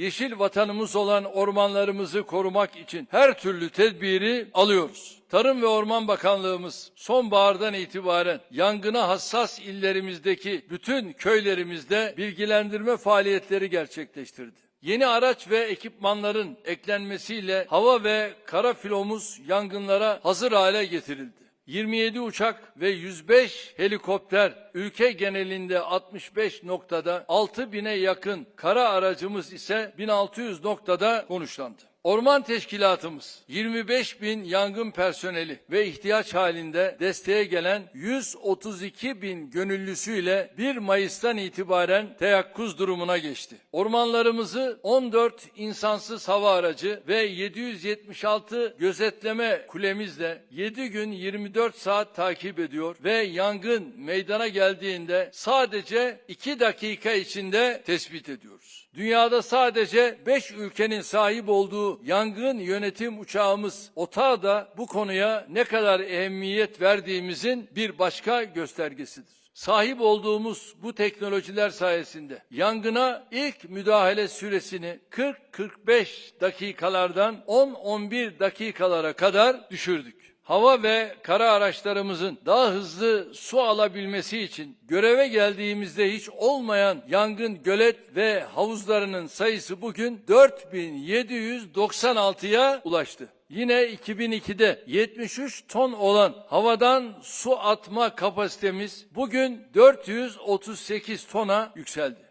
yeşil vatanımız olan ormanlarımızı korumak için her türlü tedbiri alıyoruz. Tarım ve Orman Bakanlığımız sonbahardan itibaren yangına hassas illerimizdeki bütün köylerimizde bilgilendirme faaliyetleri gerçekleştirdi. Yeni araç ve ekipmanların eklenmesiyle hava ve kara filomuz yangınlara hazır hale getirildi. 27 uçak ve 105 helikopter ülke genelinde 65 noktada 6000'e yakın kara aracımız ise 1600 noktada konuşlandı. Orman Teşkilatımız 25 bin yangın personeli ve ihtiyaç halinde desteğe gelen 132 bin gönüllüsüyle 1 Mayıs'tan itibaren teyakkuz durumuna geçti. Ormanlarımızı 14 insansız hava aracı ve 776 gözetleme kulemizle 7 gün 24 saat takip ediyor ve yangın meydana geldiğinde sadece 2 dakika içinde tespit ediyoruz. Dünyada sadece 5 ülkenin sahip olduğu yangın yönetim uçağımız OTA da bu konuya ne kadar ehemmiyet verdiğimizin bir başka göstergesidir. Sahip olduğumuz bu teknolojiler sayesinde yangına ilk müdahale süresini 40-45 dakikalardan 10-11 dakikalara kadar düşürdük hava ve kara araçlarımızın daha hızlı su alabilmesi için göreve geldiğimizde hiç olmayan yangın gölet ve havuzlarının sayısı bugün 4796'ya ulaştı. Yine 2002'de 73 ton olan havadan su atma kapasitemiz bugün 438 tona yükseldi.